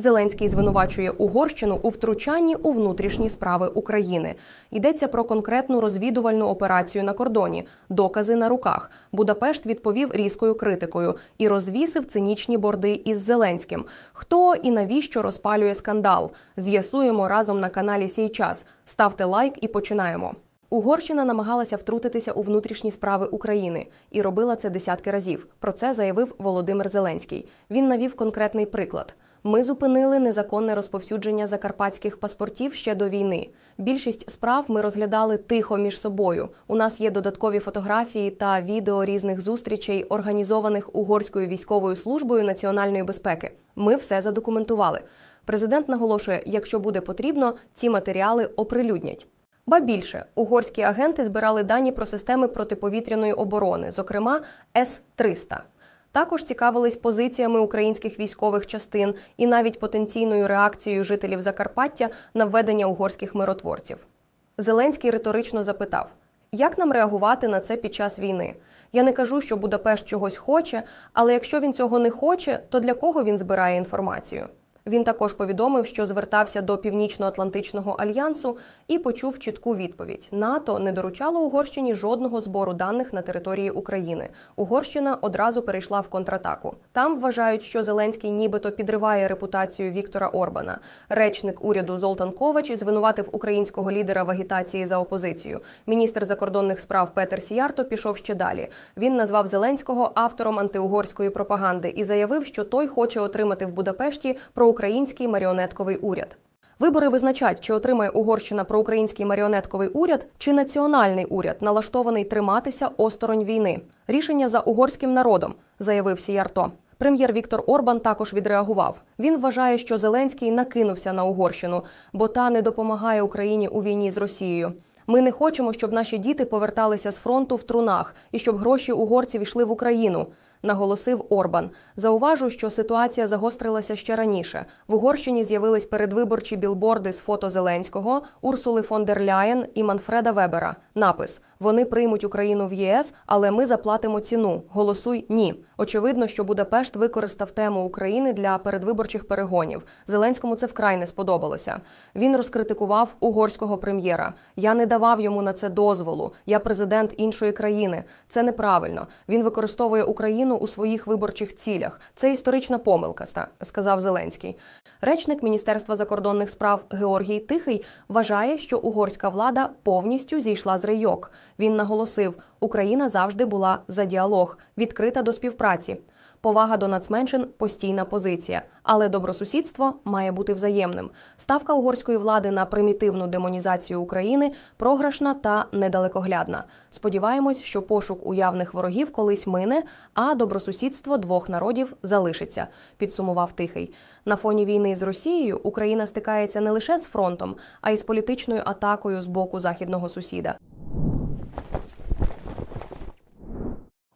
Зеленський звинувачує Угорщину у втручанні у внутрішні справи України. Йдеться про конкретну розвідувальну операцію на кордоні, докази на руках. Будапешт відповів різкою критикою і розвісив цинічні борди із Зеленським. Хто і навіщо розпалює скандал? З'ясуємо разом на каналі Сій час. Ставте лайк і починаємо. Угорщина намагалася втрутитися у внутрішні справи України і робила це десятки разів. Про це заявив Володимир Зеленський. Він навів конкретний приклад. Ми зупинили незаконне розповсюдження закарпатських паспортів ще до війни. Більшість справ ми розглядали тихо між собою. У нас є додаткові фотографії та відео різних зустрічей, організованих угорською військовою службою національної безпеки. Ми все задокументували. Президент наголошує, якщо буде потрібно, ці матеріали оприлюднять. Ба більше угорські агенти збирали дані про системи протиповітряної оборони, зокрема С-300. Також цікавились позиціями українських військових частин і навіть потенційною реакцією жителів Закарпаття на введення угорських миротворців. Зеленський риторично запитав: як нам реагувати на це під час війни? Я не кажу, що Будапешт чогось хоче, але якщо він цього не хоче, то для кого він збирає інформацію? Він також повідомив, що звертався до Північно-Атлантичного альянсу і почув чітку відповідь: НАТО не доручало Угорщині жодного збору даних на території України. Угорщина одразу перейшла в контратаку. Там вважають, що Зеленський нібито підриває репутацію Віктора Орбана. Речник уряду Золтан Ковач звинуватив українського лідера в агітації за опозицію. Міністр закордонних справ Петер Сіярто пішов ще далі. Він назвав Зеленського автором антиугорської пропаганди і заявив, що той хоче отримати в Будапешті проукраїнський маріонетковий уряд. Вибори визначать, чи отримає Угорщина проукраїнський маріонетковий уряд чи національний уряд, налаштований триматися осторонь війни. Рішення за угорським народом, заявив Сіярто. Прем'єр Віктор Орбан також відреагував. Він вважає, що Зеленський накинувся на Угорщину, бо та не допомагає Україні у війні з Росією. Ми не хочемо, щоб наші діти поверталися з фронту в трунах і щоб гроші угорців йшли в Україну. Наголосив Орбан. Зауважу, що ситуація загострилася ще раніше. В Угорщині з'явились передвиборчі білборди з фото Зеленського, Урсули фон дер Ляєн і Манфреда Вебера. Напис: Вони приймуть Україну в ЄС, але ми заплатимо ціну. Голосуй ні. Очевидно, що Будапешт використав тему України для передвиборчих перегонів. Зеленському це вкрай не сподобалося. Він розкритикував угорського прем'єра. Я не давав йому на це дозволу. Я президент іншої країни. Це неправильно. Він використовує Україну у своїх виборчих цілях. Це історична помилка, сказав Зеленський. Речник Міністерства закордонних справ Георгій Тихий вважає, що угорська влада повністю зійшла з рейок. Він наголосив, Україна завжди була за діалог, відкрита до співпраці. Повага до нацменшин постійна позиція, але добросусідство має бути взаємним. Ставка угорської влади на примітивну демонізацію України програшна та недалекоглядна. Сподіваємось, що пошук уявних ворогів колись мине, а добросусідство двох народів залишиться. Підсумував тихий. На фоні війни з Росією Україна стикається не лише з фронтом, а й з політичною атакою з боку західного сусіда.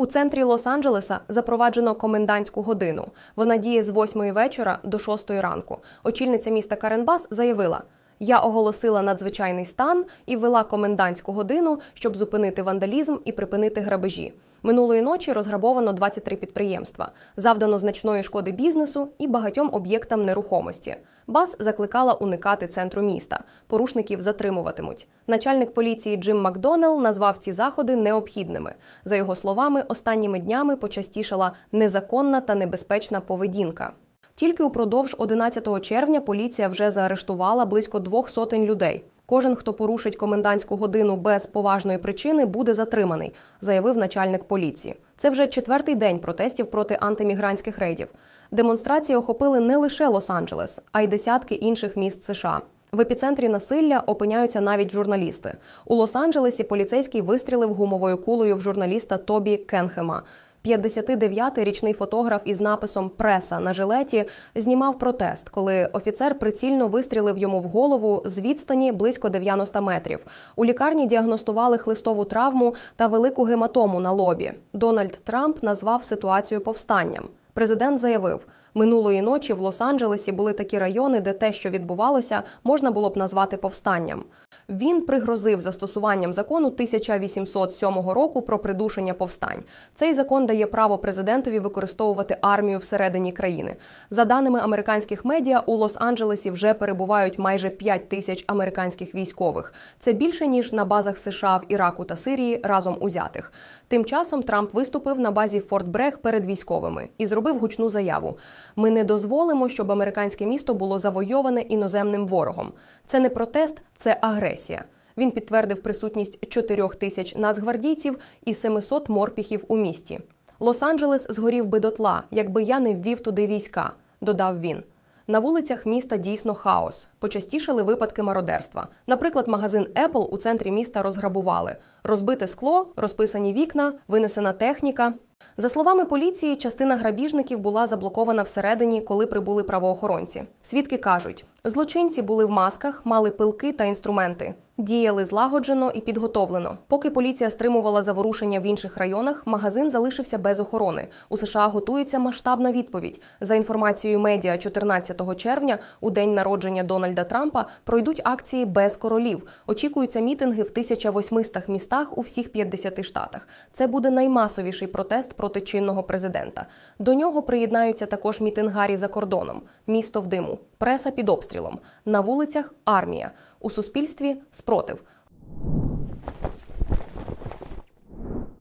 У центрі Лос-Анджелеса запроваджено комендантську годину. Вона діє з 8 вечора до 6 ранку. Очільниця міста Каренбас заявила: я оголосила надзвичайний стан і ввела комендантську годину, щоб зупинити вандалізм і припинити грабежі. Минулої ночі розграбовано 23 підприємства, завдано значної шкоди бізнесу і багатьом об'єктам нерухомості. Бас закликала уникати центру міста. Порушників затримуватимуть. Начальник поліції Джим Макдонел назвав ці заходи необхідними. За його словами, останніми днями почастішала незаконна та небезпечна поведінка. Тільки упродовж 11 червня поліція вже заарештувала близько двох сотень людей. Кожен, хто порушить комендантську годину без поважної причини, буде затриманий, заявив начальник поліції. Це вже четвертий день протестів проти антимігрантських рейдів. Демонстрації охопили не лише Лос-Анджелес, а й десятки інших міст США. В епіцентрі насилля опиняються навіть журналісти. У Лос-Анджелесі поліцейський вистрілив гумовою кулею в журналіста Тобі Кенхема. 59-й річний фотограф із написом Преса на жилеті знімав протест, коли офіцер прицільно вистрілив йому в голову з відстані близько 90 метрів. У лікарні діагностували хлистову травму та велику гематому на лобі. Дональд Трамп назвав ситуацію повстанням. Президент заявив, минулої ночі в Лос-Анджелесі були такі райони, де те, що відбувалося, можна було б назвати повстанням. Він пригрозив застосуванням закону 1807 року про придушення повстань. Цей закон дає право президентові використовувати армію всередині країни. За даними американських медіа, у Лос-Анджелесі вже перебувають майже 5 тисяч американських військових. Це більше ніж на базах США в Іраку та Сирії разом узятих. Тим часом Трамп виступив на базі Форт Брег перед військовими і зробив гучну заяву: Ми не дозволимо, щоб американське місто було завойоване іноземним ворогом. Це не протест, це агресія. Він підтвердив присутність 4 тисяч нацгвардійців і 700 морпіхів у місті. Лос-Анджелес згорів би дотла, якби я не ввів туди війська, додав він. На вулицях міста дійсно хаос. Почастішали випадки мародерства. Наприклад, магазин Apple у центрі міста розграбували. Розбите скло, розписані вікна, винесена техніка. За словами поліції, частина грабіжників була заблокована всередині, коли прибули правоохоронці. Свідки кажуть, злочинці були в масках, мали пилки та інструменти. Діяли злагоджено і підготовлено. Поки поліція стримувала заворушення в інших районах, магазин залишився без охорони. У США готується масштабна відповідь. За інформацією медіа, 14 червня, у день народження Дональда Трампа, пройдуть акції без королів. Очікуються мітинги в 1800 містах у всіх 50 штатах. Це буде наймасовіший протест проти чинного президента. До нього приєднаються також мітингарі за кордоном. Місто в диму, преса під обстрілом. На вулицях армія. У суспільстві спротив.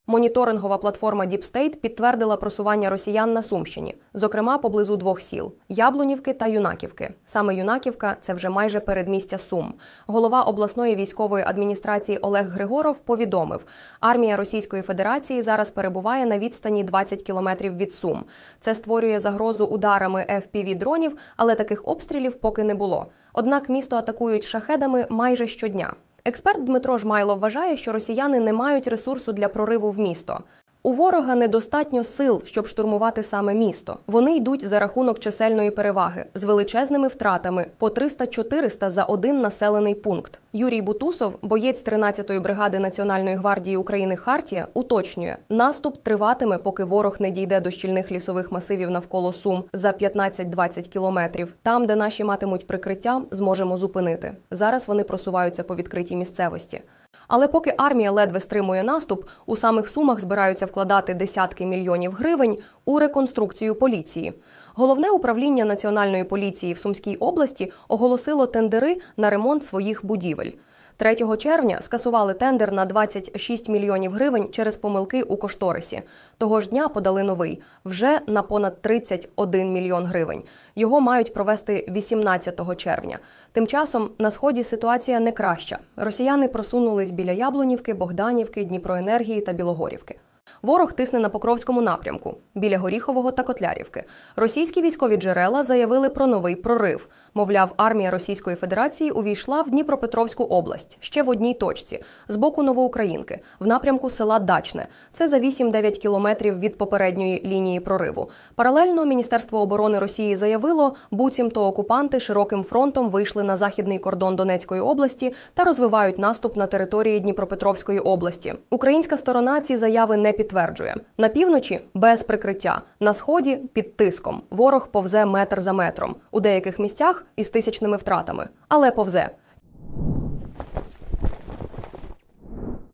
Моніторингова платформа Deep State підтвердила просування росіян на Сумщині, зокрема поблизу двох сіл Яблунівки та Юнаківки. Саме Юнаківка це вже майже передмістя Сум. Голова обласної військової адміністрації Олег Григоров повідомив, армія Російської Федерації зараз перебуває на відстані 20 кілометрів від Сум. Це створює загрозу ударами fpv дронів, але таких обстрілів поки не було. Однак місто атакують шахедами майже щодня. Експерт Дмитро Жмайло вважає, що росіяни не мають ресурсу для прориву в місто. У ворога недостатньо сил, щоб штурмувати саме місто. Вони йдуть за рахунок чисельної переваги з величезними втратами по 300-400 за один населений пункт. Юрій Бутусов, боєць 13-ї бригади Національної гвардії України Хартія, уточнює, наступ триватиме, поки ворог не дійде до щільних лісових масивів навколо Сум за 15-20 кілометрів. Там, де наші матимуть прикриття, зможемо зупинити. Зараз вони просуваються по відкритій місцевості. Але поки армія ледве стримує наступ, у самих сумах збираються вкладати десятки мільйонів гривень у реконструкцію поліції. Головне управління національної поліції в Сумській області оголосило тендери на ремонт своїх будівель. 3 червня скасували тендер на 26 мільйонів гривень через помилки у кошторисі. Того ж дня подали новий вже на понад 31 мільйон гривень. Його мають провести 18 червня. Тим часом на сході ситуація не краща. Росіяни просунулись біля Яблунівки, Богданівки, Дніпроенергії та Білогорівки. Ворог тисне на Покровському напрямку біля Горіхового та Котлярівки. Російські військові джерела заявили про новий прорив. Мовляв, армія Російської Федерації увійшла в Дніпропетровську область ще в одній точці з боку Новоукраїнки, в напрямку села Дачне. Це за 8-9 кілометрів від попередньої лінії прориву. Паралельно Міністерство оборони Росії заявило, буцімто окупанти широким фронтом вийшли на західний кордон Донецької області та розвивають наступ на території Дніпропетровської області. Українська сторона ці заяви не підтверджує. На півночі без прикриття, на сході під тиском. Ворог повзе метр за метром. У деяких місцях із тисячними втратами, але повзе.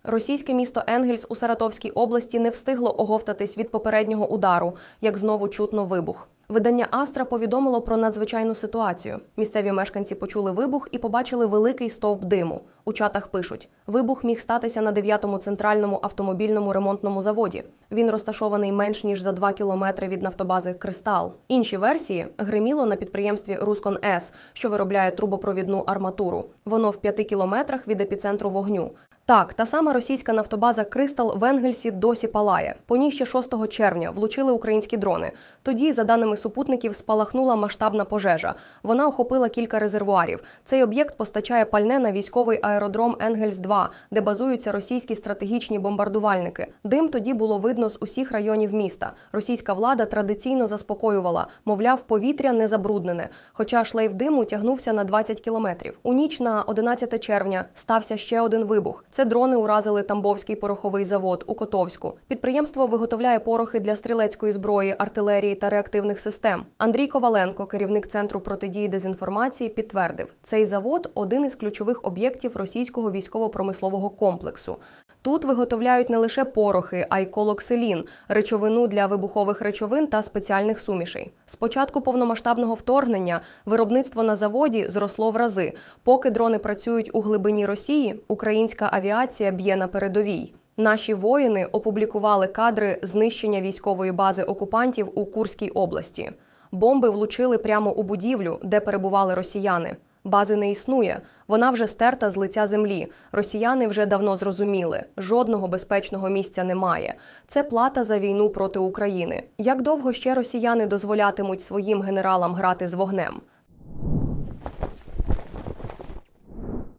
Російське місто Енгельс у Саратовській області не встигло оговтатись від попереднього удару, як знову чутно вибух. Видання Астра повідомило про надзвичайну ситуацію. Місцеві мешканці почули вибух і побачили великий стовп диму. У чатах пишуть: вибух міг статися на 9-му центральному автомобільному ремонтному заводі. Він розташований менш ніж за 2 кілометри від нафтобази Кристал. Інші версії гриміло на підприємстві Рускон С, що виробляє трубопровідну арматуру. Воно в 5 кілометрах від епіцентру вогню. Так, та сама російська нафтобаза Кристал в Енгельсі досі палає. По ній ще 6 червня влучили українські дрони. Тоді, за даними супутників, спалахнула масштабна пожежа. Вона охопила кілька резервуарів. Цей об'єкт постачає пальне на військовий аеродром Енгельс 2 де базуються російські стратегічні бомбардувальники. Дим тоді було видно з усіх районів міста. Російська влада традиційно заспокоювала, мовляв, повітря не забруднене. Хоча шлейф диму тягнувся на 20 кілометрів. У ніч на 11 червня стався ще один вибух. Це дрони уразили Тамбовський пороховий завод у Котовську. Підприємство виготовляє порохи для стрілецької зброї, артилерії та реактивних систем. Андрій Коваленко, керівник центру протидії дезінформації, підтвердив, цей завод один із ключових об'єктів російського військово-промислового комплексу. Тут виготовляють не лише порохи, а й колокселін, речовину для вибухових речовин та спеціальних сумішей. З початку повномасштабного вторгнення виробництво на заводі зросло в рази. Поки дрони працюють у глибині Росії, українська авіація б'є на передовій. Наші воїни опублікували кадри знищення військової бази окупантів у Курській області. Бомби влучили прямо у будівлю, де перебували росіяни. Бази не існує, вона вже стерта з лиця землі. Росіяни вже давно зрозуміли, жодного безпечного місця немає. Це плата за війну проти України. Як довго ще росіяни дозволятимуть своїм генералам грати з вогнем?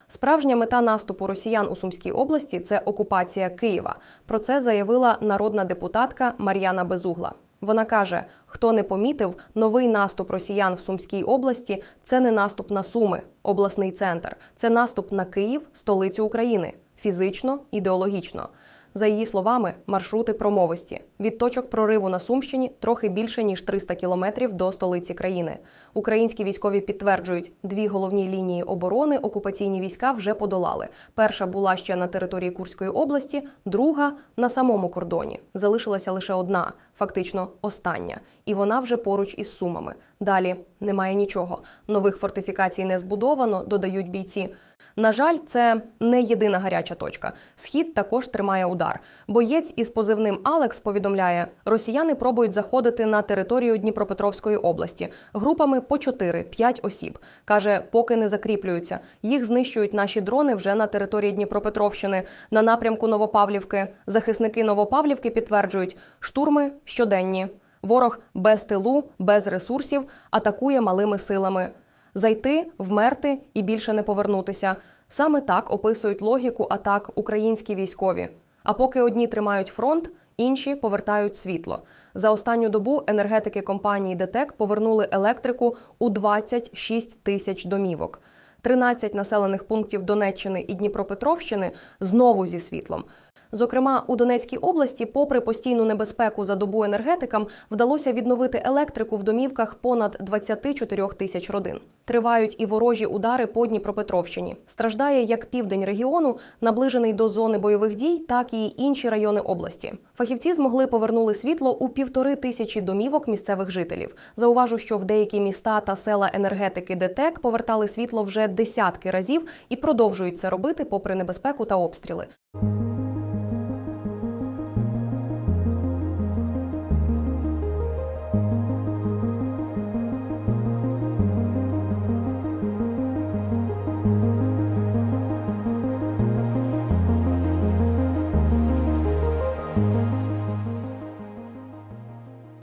Справжня мета наступу росіян у Сумській області це окупація Києва. Про це заявила народна депутатка Мар'яна Безугла. Вона каже: хто не помітив, новий наступ росіян в Сумській області це не наступ на Суми, обласний центр, це наступ на Київ, столицю України, фізично, ідеологічно. За її словами, маршрути промовисті від точок прориву на Сумщині трохи більше ніж 300 кілометрів до столиці країни. Українські військові підтверджують, дві головні лінії оборони окупаційні війська вже подолали. Перша була ще на території Курської області, друга на самому кордоні. Залишилася лише одна, фактично остання, і вона вже поруч із сумами. Далі немає нічого. Нових фортифікацій не збудовано, додають бійці. На жаль, це не єдина гаряча точка. Схід також тримає удар. Боєць із позивним Алекс повідомляє, росіяни пробують заходити на територію Дніпропетровської області групами по 4-5 осіб. каже, поки не закріплюються. Їх знищують наші дрони вже на території Дніпропетровщини на напрямку Новопавлівки. Захисники Новопавлівки підтверджують, штурми щоденні. Ворог без тилу, без ресурсів атакує малими силами зайти, вмерти і більше не повернутися. Саме так описують логіку атак українські військові. А поки одні тримають фронт, інші повертають світло. За останню добу енергетики компанії ДТЕК повернули електрику у 26 тисяч домівок. 13 населених пунктів Донеччини і Дніпропетровщини знову зі світлом. Зокрема, у Донецькій області, попри постійну небезпеку за добу енергетикам, вдалося відновити електрику в домівках понад 24 тисяч родин. Тривають і ворожі удари по Дніпропетровщині. Страждає як південь регіону, наближений до зони бойових дій, так і інші райони області. Фахівці змогли повернули світло у півтори тисячі домівок місцевих жителів. Зауважу, що в деякі міста та села енергетики ДТЕК повертали світло вже десятки разів і продовжують це робити попри небезпеку та обстріли.